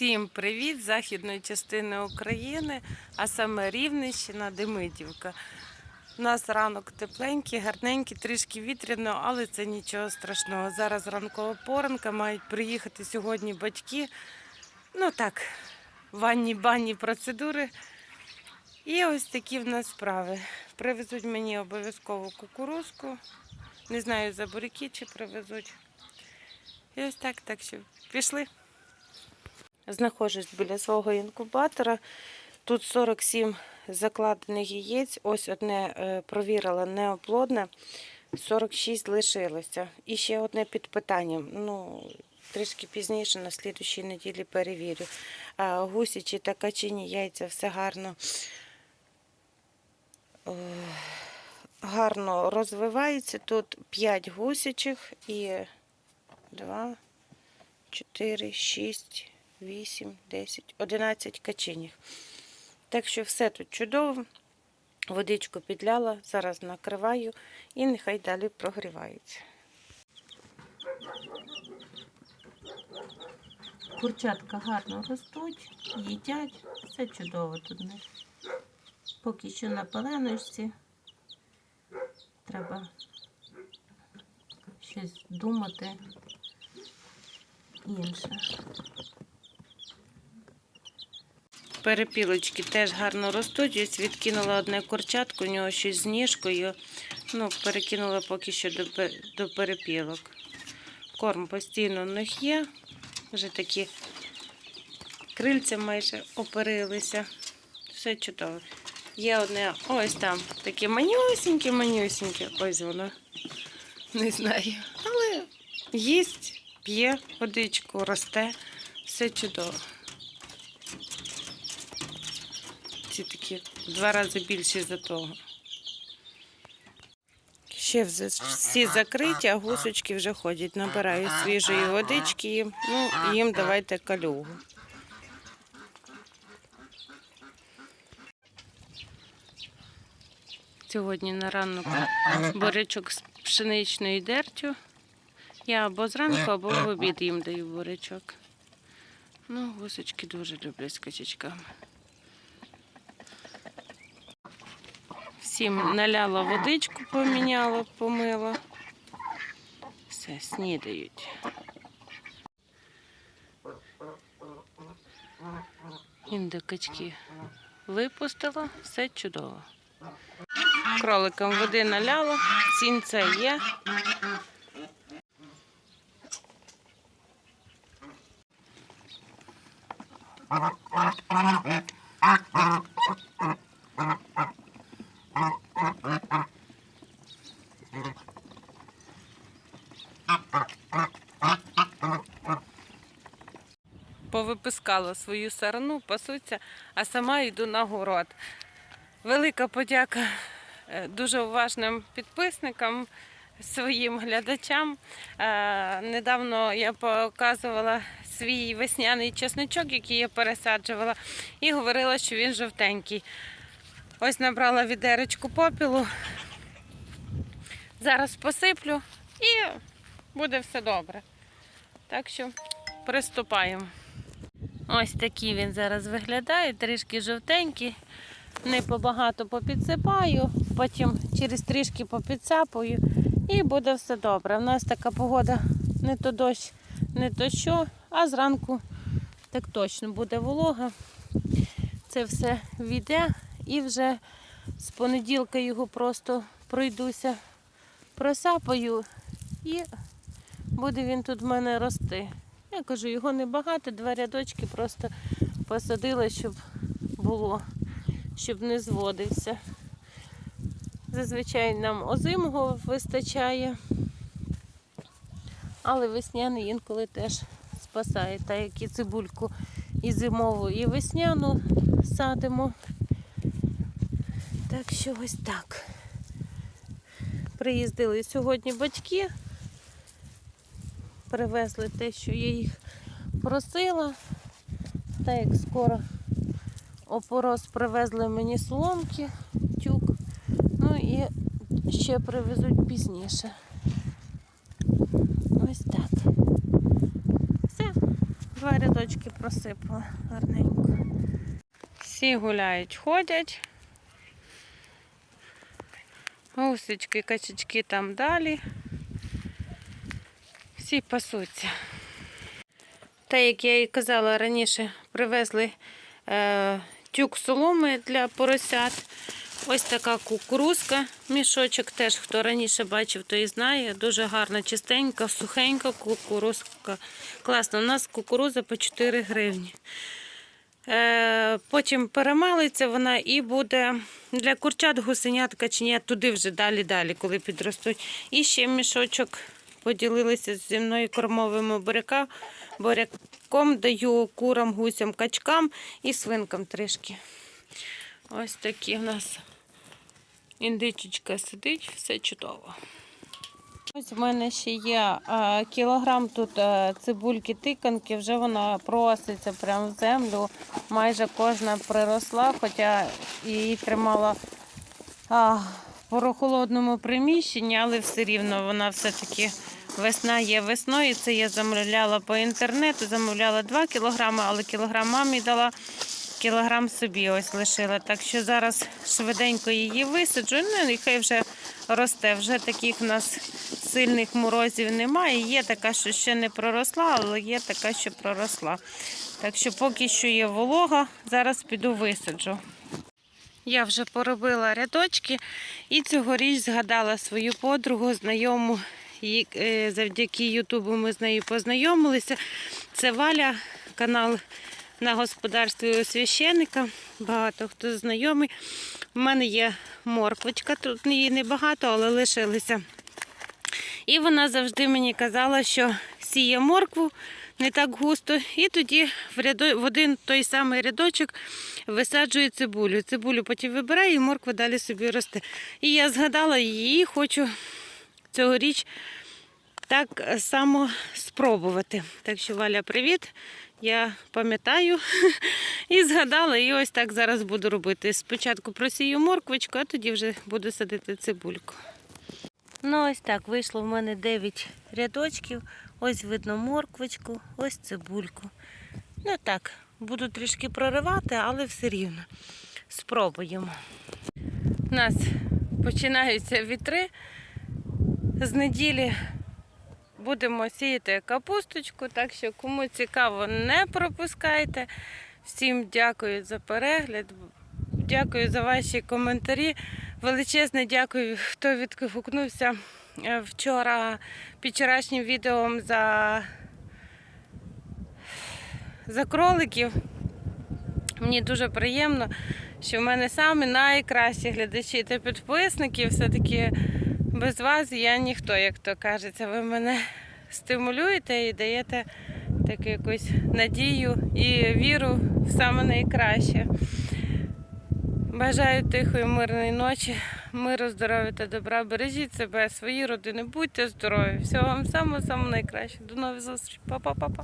Всім привіт з західної частини України, а саме Рівненщина, Демидівка. У нас ранок тепленький, гарненький, трішки вітряно, але це нічого страшного. Зараз ранкова поранка, мають приїхати сьогодні батьки. Ну так, ванні банні процедури. І ось такі в нас справи. Привезуть мені обов'язково кукурузку. Не знаю, за буряки чи привезуть. І ось так, так що пішли. Знаходжусь біля свого інкубатора. Тут 47 закладених яєць. Ось одне е, провірила неоплодне, 46 лишилося. І ще одне під питанням. Ну, трішки пізніше, на слідущій неділі перевірю. А, гусячі та качині яйця все гарно. е, Гарно розвивається. Тут 5 гусячих і 2, 4, 6, 8, 10, 11 качинів. Так що все тут чудово. Водичку підляла, зараз накриваю і нехай далі прогріваються. Курчатка гарно ростуть, їдять, все чудово тут них. Поки що на пеленочці. Треба щось думати інше. Перепілочки теж гарно ростуть. Ось відкинула одне курчатку, у нього щось з ніжкою. Ну, перекинула поки що до, до перепілок. Корм постійно в них є. Вже такі крильця майже оперилися. Все чудово. Є одне ось там таке манюсіньке, манюсіньке. Ось воно. Не знаю. Але їсть, п'є водичку, росте. Все чудово. Ці такі два рази більші за того. Ще всі закриті, а гусочки вже ходять. Набираю свіжої водички. Ну, їм давайте калюгу. Сьогодні на ранок бурячок з пшеничною дертю. Я або зранку, або в обід їм даю бурячок. Ну, гусочки дуже люблять з качечками. Всім наляла водичку, поміняла, помила. Все, снідають. Індикачки випустила, все чудово. Кроликам води наляла, сінце є. Повипискала свою сарану, пасуться, а сама йду на город. Велика подяка е, дуже уважним підписникам, своїм глядачам. Е, Недавно я показувала свій весняний чесничок, який я пересаджувала, і говорила, що він жовтенький. Ось набрала відеречку попілу. Зараз посиплю і буде все добре. Так що приступаємо. Ось такий він зараз виглядає, трішки жовтенький. Не побагато попідсипаю, потім через трішки попідсапаю і буде все добре. У нас така погода не то дощ, не то що, а зранку так точно буде волога. Це все війде і вже з понеділка його просто пройдуся, просапаю і буде він тут в мене рости. Я кажу, його небагато, два рядочки просто посадила, щоб було, щоб не зводився. Зазвичай нам озимого вистачає, але весняний інколи теж спасає, так як і цибульку і зимову, і весняну садимо. Так що ось так. Приїздили сьогодні батьки привезли те, що я їх просила. Так як скоро опорос привезли мені соломки, тюк. Ну і ще привезуть пізніше. Ось так. Все, Два рядочки просипала гарненько. Всі гуляють, ходять. Гусечки, качечки там далі. Всі пасуться. Та, як я і казала раніше, привезли е, тюк соломи для поросят. Ось така кукурузка, мішочок теж, хто раніше бачив, той знає. Дуже гарна, чистенька, сухенька кукурузка. Класно, у нас кукуруза по 4 гривні. Е, потім перемалиться вона і буде для курчат, гусенят, каченят, туди вже далі-далі, коли підростуть. І ще мішочок поділилися зі мною кормовими буряка. буряком, даю курам, гусям, качкам і свинкам трішки. Ось такі в нас індичечка сидить, все чудово. Ось в мене ще є а, кілограм тут а, цибульки тиканки, вже вона проситься прямо в землю. Майже кожна приросла, хоча її тримала а, прохолодному приміщенні, але все рівно вона все-таки весна є весною. Це я замовляла по інтернету, замовляла 2 кілограми, але кілограм мамі дала. Кілограм собі ось лишила. Так що зараз швиденько її висаджу. Ну, і хай вже росте. Вже таких в нас сильних морозів немає. Є така, що ще не проросла, але є така, що проросла. Так що поки що є волога, зараз піду висаджу. Я вже поробила рядочки і цьогоріч згадала свою подругу, знайому. Е, Завдяки Ютубу ми з нею познайомилися. Це Валя, канал на господарстві у священника. Багато хто знайомий. У мене є морквочка, тут її небагато, але лишилися. І вона завжди мені казала, що сіє моркву не так густо, і тоді в, рядо... в один той самий рядочок висаджує цибулю. Цибулю потім вибирає і морква далі собі росте. І я згадала її, хочу цьогоріч так само спробувати. Так що, Валя, привіт. Я пам'ятаю і згадала, і ось так зараз буду робити. Спочатку просію морквочку, а тоді вже буду садити цибульку. Ну, ось так, вийшло в мене 9 рядочків. Ось видно морквочку, ось цибульку. Ну так, буду трішки проривати, але все рівно. Спробуємо. У нас починаються вітри. З неділі будемо сіяти капусточку, так що кому цікаво, не пропускайте. Всім дякую за перегляд. Дякую за ваші коментарі. Величезне дякую, хто відгукнувся е, вчора під вчорашнім відео за, за кроликів. Мені дуже приємно, що в мене самі найкращі глядачі та підписники. Все-таки без вас я ніхто, як то кажеться. Ви мене стимулюєте і даєте таку якусь надію і віру в саме найкраще. Бажаю тихої, мирної ночі, миру, здоров'я та добра. Бережіть себе, свої родини, будьте здорові. Всього вам самого самого найкращого. До нових зустрічей. Па-па-па-па.